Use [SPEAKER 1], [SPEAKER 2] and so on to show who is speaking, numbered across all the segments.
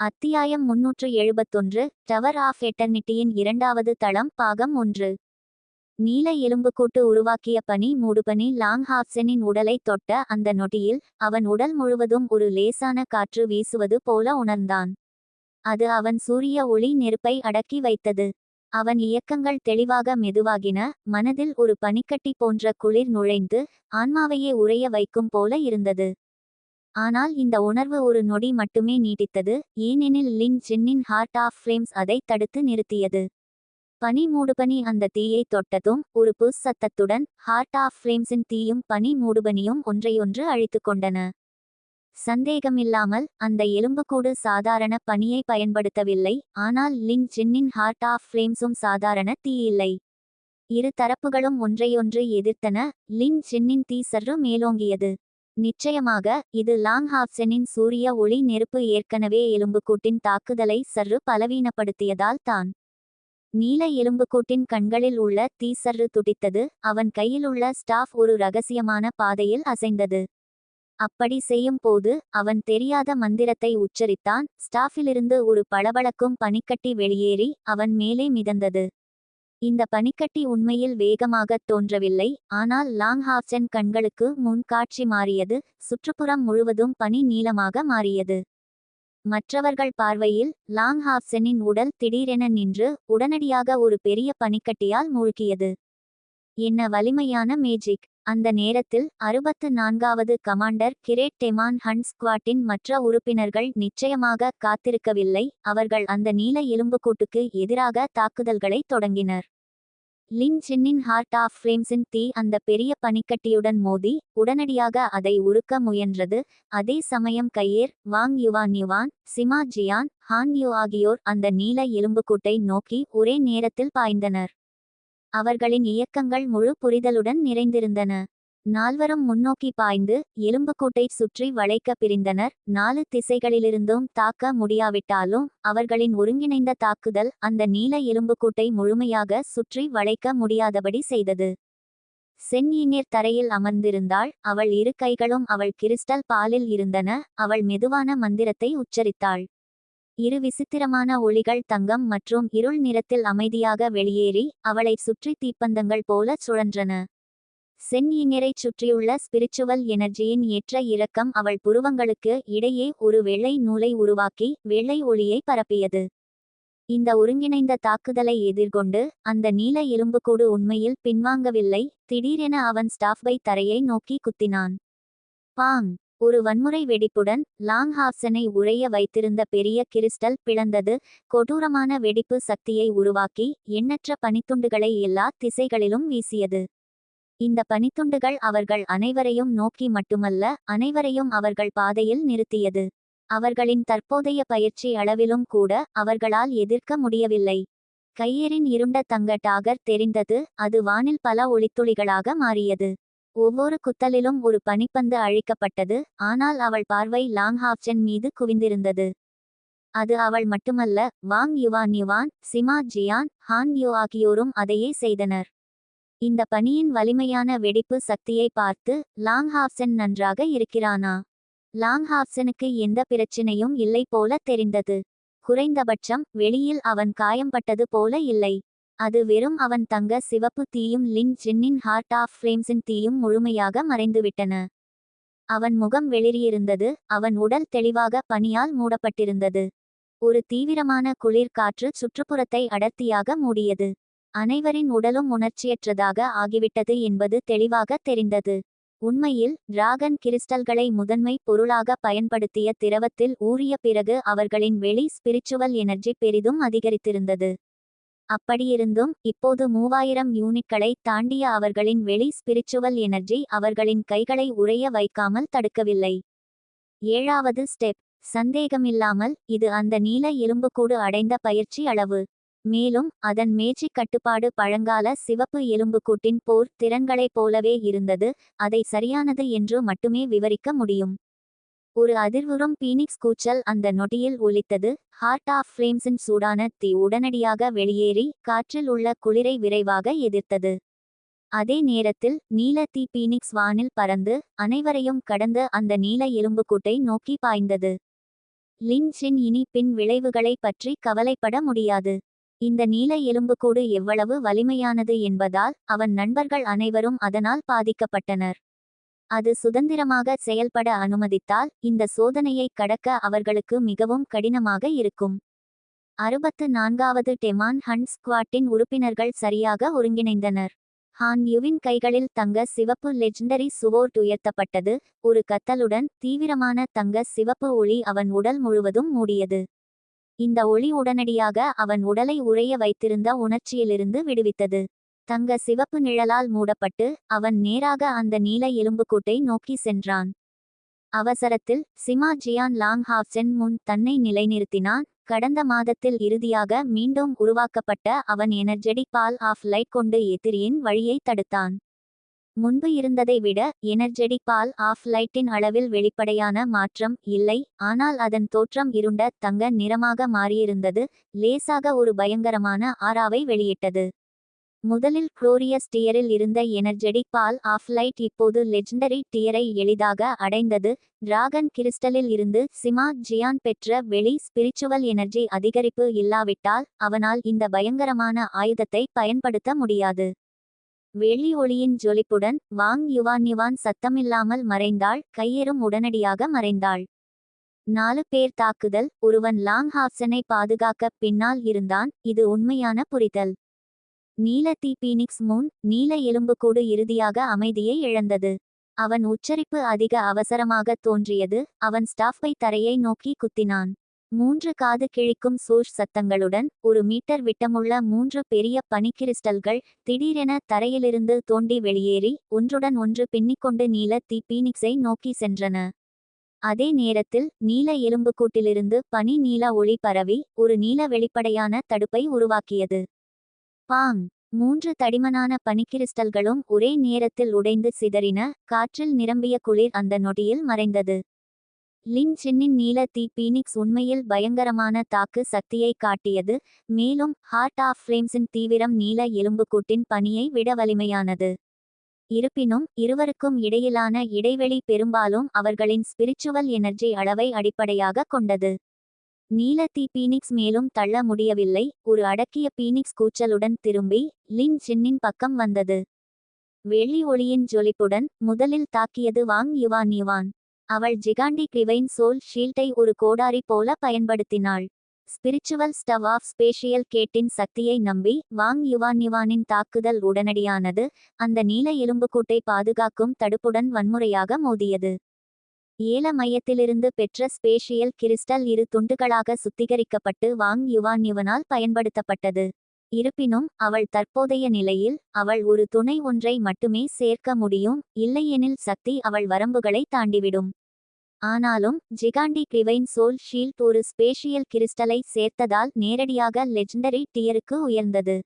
[SPEAKER 1] அத்தியாயம் முன்னூற்று எழுபத்தொன்று டவர் ஆஃப் எட்டர்னிட்டியின் இரண்டாவது தளம் பாகம் ஒன்று. நீல எலும்புக்கூட்டு உருவாக்கிய பனி மூடுபனி லாங் ஹாப்சனின் உடலை தொட்ட அந்த நொடியில் அவன் உடல் முழுவதும் ஒரு லேசான காற்று வீசுவது போல உணர்ந்தான். அது அவன் சூரிய ஒளி நெருப்பை அடக்கி வைத்தது. அவன் இயக்கங்கள் தெளிவாக மெதுவாகின மனதில் ஒரு பனிக்கட்டி போன்ற குளிர் நுழைந்து ஆன்மாவையே உறைய வைக்கும் போல இருந்தது. ஆனால் இந்த உணர்வு ஒரு நொடி மட்டுமே நீடித்தது ஏனெனில் லின் ஜின்னின் ஹார்ட் ஆஃப் ஃப்ளேம்ஸ் அதை தடுத்து நிறுத்தியது. பனி மூடுபனி அந்த தீயை தொட்டதும் ஒரு புஸ் சத்தத்துடன் ஹார்ட் ஆஃப் ஃப்ளேம்ஸின் தீயும் பனி மூடுபனியும் ஒன்றையொன்று அழித்து கொண்டன. சந்தேகமில்லாமல் அந்த எலும்புக்கூடு சாதாரண பனியை பயன்படுத்தவில்லை ஆனால் லின் ஜின்னின் ஹார்ட் ஆஃப் ஃப்ளேம்ஸும் சாதாரண தீ இல்லை. இரு தரப்புகளும் ஒன்றையொன்று எதிர்த்தன லின் ஜின்னின் தீ சற்று மேலோங்கியது. நிச்சயமாக இது லாங் ஹாப்சனின் சூரிய ஒளி நெருப்பு ஏற்கனவே எலும்புக்கூட்டின் தாக்குதலை சற்று பலவீனப்படுத்தியதால் தான். நீல எலும்புக்கூட்டின் கண்களில் உள்ள தீசர்று துடித்தது அவன் கையிலுள்ள ஸ்டாஃப் ஒரு ரகசியமான பாதையில் அசைந்தது. அப்படி செய்யும் போது அவன் தெரியாத மந்திரத்தை உச்சரித்தான் ஸ்டாஃபிலிருந்து ஒரு பளபளக்கும் பனிக்கட்டி வெளியேறி அவன் மேலே மிதந்தது. இந்த பனிக்கட்டி உண்மையில் வேகமாகத் தோன்றவில்லை ஆனால் லாங் ஹாஃப்சென் கண்களுக்கு முன் காட்சி மாறியது சுற்றுப்புறம் முழுவதும் பனி நீளமாக மாறியது. மற்றவர்கள் பார்வையில் லாங் ஹாப்சனின் உடல் திடீரென நின்று உடனடியாக ஒரு பெரிய பனிக்கட்டியால் மூழ்கியது. என்ன வலிமையான மேஜிக்! அந்த நேரத்தில் அறுபத்து நான்காவது கமாண்டர் கிரேட் டெமான் ஹன் ஸ்குவாட்டின் மற்ற உறுப்பினர்கள் நிச்சயமாக காத்திருக்கவில்லை. அவர்கள் அந்த நீல எலும்புக்கூட்டுக்கு எதிராக தாக்குதல்களை தொடங்கினர். லின் சின்னின் ஹார்ட் ஆஃப் ஃப்ரேம்ஸின் தீ அந்த பெரிய பனிக்கட்டியுடன் மோதி உடனடியாக அதை உருக்க முயன்றது. அதே சமயம் கையேர் Wang Yuan Yuan Sima Jian Han Yu ஆகியோர் அந்த நீல எலும்புக்கூட்டை நோக்கி ஒரே நேரத்தில் பாய்ந்தனர். அவர்களின் இயக்கங்கள் முழு புரிதலுடன் நிறைந்திருந்தன. நால்வரும் முன்னோக்கி பாய்ந்து எலும்புக்கூட்டை சுற்றி வளைக்க பிரிந்தனர். நாலு திசைகளிலிருந்தும் தாக்க முடியாவிட்டாலும் அவர்களின் ஒருங்கிணைந்த தாக்குதல் அந்த நீல எலும்புக்கூட்டை முழுமையாக சுற்றி வளைக்க முடியாதபடி செய்தது. செந்நீர் தரையில் அமர்ந்திருந்தாள். அவள் இரு கைகளும் அவள் கிறிஸ்டல் பாலில் இருந்தன. அவள் மெதுவான மந்திரத்தை உச்சரித்தாள். இரு விசித்திரமான ஒளிகள் தங்கம் மற்றும் இருள் நிறத்தில் அமைதியாக வெளியேறி அவளை சுற்றி தீப்பந்தங்கள் போல சுழன்றன. சென்யினரைச் சுற்றியுள்ள ஸ்பிரிச்சுவல் எனர்ஜியின் ஏற்ற இரக்கம் அவள் புருவங்களுக்கு இடையே ஒரு வெள்ளை நூலை உருவாக்கி வெள்ளை ஒளியை பரப்பியது. இந்த ஒருங்கிணைந்த தாக்குதலை எதிர்கொண்டு அந்த நீல எலும்புக்கூடு உண்மையில் பின்வாங்கவில்லை திடீரென அவன் ஸ்டாஃபை தரையை நோக்கி குத்தினான். பாங்! ஒரு வன்முறை வெடிப்புடன் லாங் ஹாப்சனை உறைய வைத்திருந்த பெரிய கிறிஸ்டல் பிளந்தது கொடூரமான வெடிப்பு சக்தியை உருவாக்கி எண்ணற்ற பனித்துண்டுகளை எல்லா திசைகளிலும் வீசியது. இந்த பனித்துண்டுகள் அவர்கள் அனைவரையும் நோக்கி மட்டுமல்ல அனைவரையும் அவர்கள் பாதையில் நிறுத்தியது. அவர்களின் தற்போதைய பயிற்சி அளவிலும் கூட அவர்களால் எதிர்க்க முடியவில்லை. கையேரின் இருண்ட தங்க டாகர் தெரிந்தது அது வானில் பல ஒளித்துளிகளாக மாறியது. ஒவ்வொரு குத்தலிலும் ஒரு பனிப்பந்து அழிக்கப்பட்டது ஆனால் அவள் பார்வை லாங் ஹாப்சன் மீது குவிந்திருந்தது. அது அவள் மட்டுமல்ல Wang Yuan Yuan Sima Jian Han Yu ஆகியோரும் அதையே செய்தனர். இந்த பனியின் வலிமையான வெடிப்பு சக்தியை பார்த்து லாங் ஹாப்சன் நன்றாக இருக்கிறானா? லாங் ஹாப்சனுக்கு எந்த பிரச்சினையும் இல்லை போல தெரிந்தது. குறைந்தபட்சம் வெளியில் அவன் காயம்பட்டது போல இல்லை. அது வெறும் அவன் தங்க சிவப்பு தீயும் லின் ஜின்னின் ஹார்ட் ஆஃப் ஃப்ளேம்ஸின் தீயும் முழுமையாக மறைந்துவிட்டன. அவன் முகம் வெளிரியிருந்தது அவன் உடல் தெளிவாக பனியால் மூடப்பட்டிருந்தது. ஒரு தீவிரமான குளிர் காற்று சுற்றுப்புறத்தை அடர்த்தியாக மூடியது. அனைவரின் உடலும் உணர்ச்சியற்றதாக ஆகிவிட்டது என்பது தெளிவாக தெரிந்தது. உண்மையில் டிராகன் கிறிஸ்டல்களை முதன்மை பொருளாக பயன்படுத்திய திரவத்தில் ஊறிய பிறகு அவர்களின் வெளி ஸ்பிரிச்சுவல் எனர்ஜி பெரிதும் அதிகரித்திருந்தது. அப்படியிருந்தும் இப்போது மூவாயிரம் யூனிட்களை தாண்டிய அவர்களின் வெளி ஸ்பிரிச்சுவல் எனர்ஜி அவர்களின் கைகளை உறைய வைக்காமல் தடுக்கவில்லை. ஏழாவது ஸ்டெப் சந்தேகமில்லாமல் இது அந்த நீல எலும்புக்கூடு அடைந்த பயிற்சி அளவு. மேலும் அதன் மேஜிக் கட்டுப்பாடு பழங்கால சிவப்பு எலும்புக்கூட்டின் போர் திறன்களைப் போலவே இருந்தது அதை சரியானது என்று மட்டுமே விவரிக்க முடியும். ஒரு அதிர்வுறும் பீனிக்ஸ் கூச்சல் அந்த நொடியில் ஒலித்தது. ஹார்ட் ஆஃப் ஃப்ளேம்ஸின் சூடான தீ உடனடியாக வெளியேறி காற்றில் உள்ள குளிரை விரைவாக எதிர்த்தது. அதே நேரத்தில் நீல தீ பீனிக்ஸ் வானில் பறந்து அனைவரையும் கடந்து அந்த நீல எலும்புக்கூட்டை நோக்கி பாய்ந்தது. லின்ஷின் இனி பின் விளைவுகளை பற்றி கவலைப்பட முடியாது. இந்த நீல எலும்புக்கூடு எவ்வளவு வலிமையானது என்பதால் அவன் நண்பர்கள் அனைவரும் அதனால் பாதிக்கப்பட்டனர். அது சுதந்திரமாக செயல்பட அனுமதித்தால் இந்த சோதனையை கடக்க அவர்களுக்கு மிகவும் கடினமாக இருக்கும். அறுபத்து நான்காவது டெமான் ஹண்ட் ஸ்குவாட்டின் உறுப்பினர்கள் சரியாக ஒருங்கிணைந்தனர். ஹான் யுவின் கைகளில் தங்க சிவப்பு லெஜண்டரி சுவோர்ட் உயர்த்தப்பட்டது ஒரு கத்தலுடன் தீவிரமான தங்க சிவப்பு ஒளி அவன் உடல் முழுவதும் மூடியது. இந்த ஒளி உடனடியாக அவன் உடலை உறைய வைத்திருந்த உணர்ச்சியிலிருந்து விடுவித்தது. தங்க சிவப்பு நிழலால் மூடப்பட்டு அவன் நேராக அந்த நீல எலும்புக்கூட்டை நோக்கி சென்றான். அவசரத்தில் சிமா ஜியான் லாங் ஹாப்சென் முன் தன்னை நிலைநிறுத்தினான். கடந்த மாதத்தில் இறுதியாக மீண்டும் உருவாக்கப்பட்ட அவன் எனர்ஜெடிக் பால் ஆஃப் லைட் கொண்டு எதிரியின் வழியை தடுத்தான். முன்பு இருந்ததை விட எனர்ஜெடிக் பால் ஆஃப் லைட்டின் அளவில் வெளிப்படையான மாற்றம் இல்லை. ஆனால் அதன் தோற்றம் இருண்ட தங்க நிறமாக மாறியிருந்தது. லேசாக ஒரு பயங்கரமான ஆறாவை வெளியிட்டது. முதலில் குளோரியஸ் டியரில் இருந்த எனர்ஜெடிக் பால் ஆஃப் லைட் இப்போது லெஜெண்டரி டியரை எளிதாக அடைந்தது. டிராகன் கிறிஸ்டலில் இருந்து சிமா ஜியான் பெற்ற வெளி ஸ்பிரிச்சுவல் எனர்ஜி அதிகரிப்பு இல்லாவிட்டால் அவனால் இந்த பயங்கரமான ஆயுதத்தை பயன்படுத்த முடியாது. வெளி ஒளியின் ஜொலிப்புடன் வாங் யுவான் யுவான் சத்தமில்லாமல் மறைந்தாள் கையேறும் உடனடியாக மறைந்தாள். நாலு பேர் தாக்குதல் ஒருவன் லாங் ஹாப்சனை பாதுகாக்க பின்னால் இருந்தான் இது உண்மையான புரிதல். நீல தீ பீனிக்ஸ் மூன் நீல எலும்புக்கூடு இறுதியாக அமைதியை இழந்தது. அவன் உச்சரிப்பு அதிக அவசரமாக தோன்றியது அவன் ஸ்டாஃபை தரையை நோக்கி குத்தினான். மூன்று காது கிழிக்கும் சூஷ் சத்தங்களுடன் ஒரு மீட்டர் விட்டமுள்ள மூன்று பெரிய பனிக்கிறிஸ்டல்கள் திடீரென தரையிலிருந்து தோண்டி வெளியேறி ஒன்றுடன் ஒன்று பின்னிக்கொண்டு நீல தி பீனிக்ஸை நோக்கி சென்றன. அதே நேரத்தில் நீல எலும்புக்கூட்டிலிருந்து பனி நீல ஒளி பரவி ஒரு நீல வெளிப்படையான தடுப்பை உருவாக்கியது. பாங். மூன்று தடிமனான பனிக்கிறிஸ்டல்களும் ஒரே நேரத்தில் உடைந்து சிதறின காற்றில் நிரம்பிய குளிர் அந்த நொடியில் மறைந்தது. லின் சென்னின் நீல தீ பீனிக்ஸ் உண்மையில் பயங்கரமான தாக்கு சக்தியை காட்டியது மேலும் ஹார்ட் ஆஃப் ஃப்ளேம்ஸின் தீவிரம் நீல எலும்புக்கூட்டின் பனியை விட வலிமையானது. இருப்பினும் இருவருக்கும் இடையிலான இடைவெளி பெரும்பாலும் அவர்களின் ஸ்பிரிச்சுவல் எனர்ஜி அளவை அடிப்படையாக கொண்டது. நீல தீ பீனிக்ஸ் மேலும் தள்ள முடியவில்லை. ஒரு அடக்கிய பீனிக்ஸ் கூச்சலுடன் திரும்பி லின் சின்னின் பக்கம் வந்தது. வெள்ளி ஒளியின் ஜொலிப்புடன் முதலில் தாக்கியது வாங் யுவான் யுவான். அவள் ஜிகாண்டி கிவைன் சோல் ஷீல்டை ஒரு கோடாரி போல பயன்படுத்தினாள். ஸ்பிரிச்சுவல் ஸ்டவ் ஆஃப் ஸ்பேஷியல் கேட்டின் சக்தியை நம்பி வாங் யுவான் யுவானின் தாக்குதல் உடனடியானது அந்த நீல எலும்புக்கூட்டை பாதுகாக்கும் தடுப்புடன் வன்முறையாக மோதியது. ஏல மையத்திலிருந்து பெற்ற ஸ்பேஷியல் கிறிஸ்டல் இரு துண்டுகளாக சுத்திகரிக்கப்பட்டு வாங் யுவான் யுவனால் பயன்படுத்தப்பட்டது. இருப்பினும் அவள் தற்போதைய நிலையில் அவள் ஒரு துணை ஒன்றை மட்டுமே சேர்க்க முடியும் இல்லையெனில் சக்தி அவள் வரம்புகளை தாண்டிவிடும். ஆனாலும் ஜிகாண்டி கிரிவைன் சோல் ஷீல்ட் ஒரு ஸ்பேஷியல் கிறிஸ்டலை சேர்த்ததால் நேரடியாக லெஜண்டரி டியருக்கு உயர்ந்தது.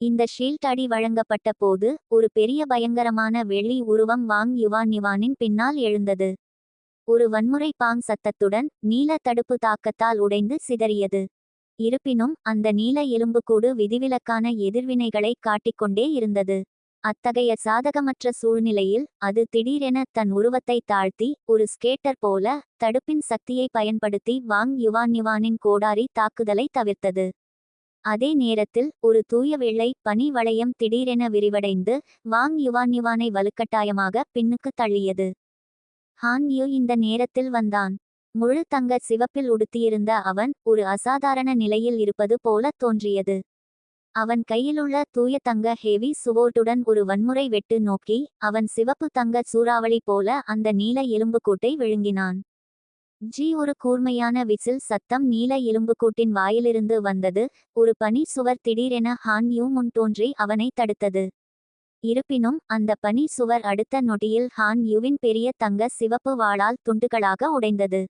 [SPEAKER 1] இந்த ஷீல்ட் அடி வழங்கப்பட்ட போது ஒரு பெரிய பயங்கரமான வெள்ளி உருவம் வாங் யுவான் யுவானின் பின்னால் எழுந்தது. ஒரு வன்முறை பாங் சத்தத்துடன் நீல தடுப்பு தாக்கத்தால் உடைந்து சிதறியது. இருப்பினும் அந்த நீல எலும்புக்கூடு விதிவிலக்கான எதிர்வினைகளை காட்டிக்கொண்டே இருந்தது. அத்தகைய சாதகமற்ற சூழ்நிலையில் அது திடீரென தன் உருவத்தை தாழ்த்தி ஒரு ஸ்கேட்டர் போல தடுப்பின் சக்தியை பயன்படுத்தி வாங் யுவான் யுவானின் கோடாரி தாக்குதலை தவிர்த்தது. அதே நேரத்தில் ஒரு தூய வெள்ளை பனி வளையம் திடீரென விரிவடைந்து வாங் யுவான் யுவானை வலுக்கட்டாயமாக பின்னுக்கு தள்ளியது. ஹான் யூ இந்த நேரத்தில் வந்தான். முழு தங்க சிவப்பில் உடுத்தியிருந்த அவன் ஒரு அசாதாரண நிலையில் இருப்பது போல தோன்றியது. அவன் கையிலுள்ள தூய தங்க ஹெவி சுவோட்டுடன் ஒரு வன்முறை வெட்டு நோக்கி அவன் சிவப்பு தங்க சூறாவளி போல அந்த நீல எலும்புக்கூட்டை விழுங்கினான். ஜி ஒரு கூர்மையான விசில் சத்தம் நீல எலும்புக்கூட்டின் வாயிலிருந்து வந்தது. ஒரு பனி சுவர் திடீரென ஹான் யூ முன் தோன்றி அவனை தடுத்தது. இருப்பினும் அந்த பனி சுவர் அடுத்த நொடியில் ஹான் யுவின் பெரிய தங்க சிவப்பு வாளால் துண்டுகளாக உடைந்தது.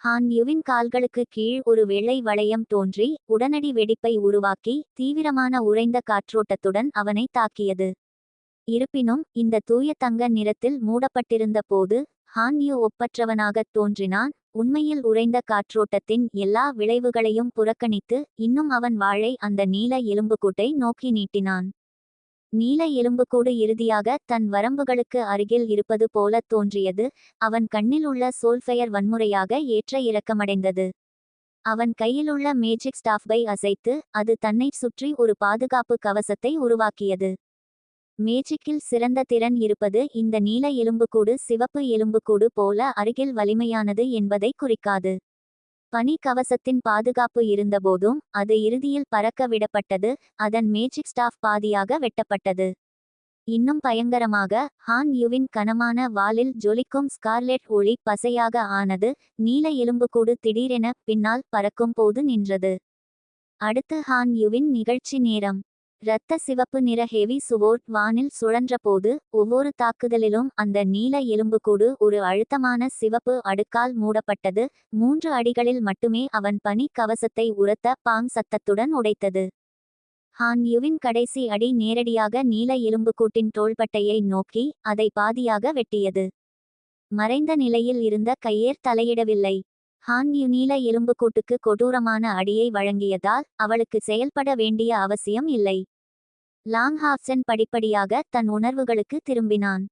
[SPEAKER 1] ஹான் யுவின் கால்களுக்கு கீழ் ஒரு வெள்ளை வளையம் தோன்றி உடனடி வெடிப்பை உருவாக்கி தீவிரமான உறைந்த காற்றோட்டத்துடன் அவனை தாக்கியது. இருப்பினும் இந்த தூய தங்க நிறத்தில் மூடப்பட்டிருந்த போது ஹான் யு ஒப்பற்றவனாகத் தோன்றினான் உண்மையில் உறைந்த காற்றோட்டத்தின் எல்லா விளைவுகளையும் புறக்கணித்து இன்னும் அவன் வாழை அந்த நீல எலும்புக்கூட்டை நோக்கி நீட்டினான். நீல எலும்புக்கூடு இறுதியாக தன் வரம்புகளுக்கு அருகில் இருப்பது போலத் தோன்றியது. அவன் கண்ணில் உள்ள சோல்ஃபயர் வன்முறையாக ஏற்ற இறக்கமடைந்தது. அவன் கையிலுள்ள மேஜிக் ஸ்டாஃபை அசைத்து அது தன்னைச் சுற்றி ஒரு பாதுகாப்பு கவசத்தை உருவாக்கியது. மேஜிக்கில் சிறந்த திறன் இருப்பது இந்த நீல எலும்புக்கூடு சிவப்பு எலும்புக்கூடு போல அருகில் வலிமையானது என்பதை குறிக்காது. பனி கவசத்தின் பாதுகாப்பு இருந்தபோதும் அது இறுதியில் பறக்க விடப்பட்டது அதன் மேஜிக் ஸ்டாஃப் பாதியாக வெட்டப்பட்டது. இன்னும் பயங்கரமாக ஹான் யுவின் கனமான வாலில் ஜொலிக்கும் ஸ்கார்லெட் ஒளி பசையாக ஆனது நீல எலும்புக்கூடு திடீரென பின்னால் பறக்கும் போது நின்றது. அடுத்து ஹான் யுவின் நிகழ்ச்சி நேரம். இரத்த சிவப்பு நிற ஹெவி சுவோர்ட் வானில் சுழன்றபோது ஒவ்வொரு தாக்குதலிலும் அந்த நீல எலும்புக்கூடு ஒரு அழுத்தமான சிவப்பு அடுக்கால் மூடப்பட்டது. மூன்று அடிகளில் மட்டுமே அவன் பனி கவசத்தை உரத்த பாங் சத்தத்துடன் உடைத்தது. ஹான் யுவின் கடைசி அடி நேரடியாக நீல எலும்புக்கூட்டின் தோள்பட்டையை நோக்கி அதை பாதியாக வெட்டியது. மறைந்த நிலையில் இருந்த கையேர் தலையிடவில்லை. ஹான் யு நீல எலும்புக்கூட்டுக்கு கொடூரமான அடியை வழங்கியதால் அவளுக்கு செயல்பட வேண்டிய அவசியம் இல்லை. லாங்ஹாப்சன் படிப்படியாக தன் உணர்வுகளுக்கு திரும்பினான்.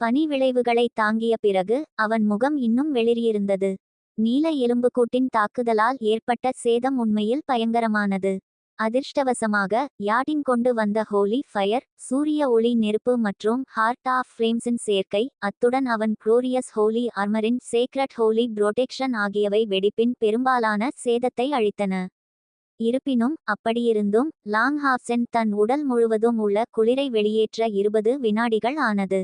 [SPEAKER 1] பனி விளைவுகளை தாங்கிய பிறகு அவன் முகம் இன்னும் வெளிரியிருந்தது நீல எலும்புக்கூட்டின் தாக்குதலால் ஏற்பட்ட சேதம் உண்மையில் பயங்கரமானது. அதிர்ஷ்டவசமாக யாட்டின் கொண்டு வந்த ஹோலி ஃபயர் சூரிய ஒளி நெருப்பு மற்றும் ஹார்ட் ஆஃப் ஃப்ளேம்ஸின் சேர்க்கை அத்துடன் அவன் குளோரியஸ் ஹோலி ஆர்மரின் சேக்ரட் ஹோலி புரோடெக்ஷன் ஆகியவை வெடிப்பின் பெரும்பாலான சேதத்தை அழித்தன. இருப்பினும் அப்படியிருந்தும் லாங்ஹாப்சென் தன் உடல் முழுவதும் உள்ள குளிரை வெளியேற்ற இருபது வினாடிகள் ஆனது.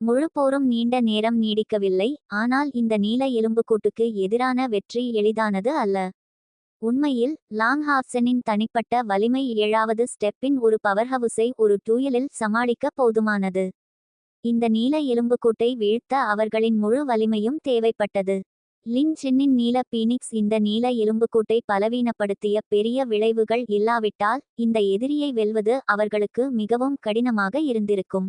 [SPEAKER 1] முழு போரும் நீண்ட நேரம் நீடிக்கவில்லை ஆனால் இந்த நீல எலும்புக்கூட்டுக்கு எதிரான வெற்றி எளிதானது அல்ல. உண்மையில் லாங்ஹாப்சனின் தனிப்பட்ட வலிமை ஏழாவது ஸ்டெப்பின் ஒரு பவர்ஹவுஸை ஒரு டூயலில் சமாளிக்க போதுமானது. இந்த நீல எலும்புக்கூட்டை வீழ்த்த அவர்களின் முழு வலிமையும் தேவைப்பட்டது. லின் சென்னின் நீல பீனிக்ஸ் இந்த நீல எலும்புக்கூட்டை பலவீனப்படுத்திய பெரிய விளைவுகள் இல்லாவிட்டால் இந்த எதிரியை வெல்வது அவர்களுக்கு மிகவும் கடினமாக இருந்திருக்கும்.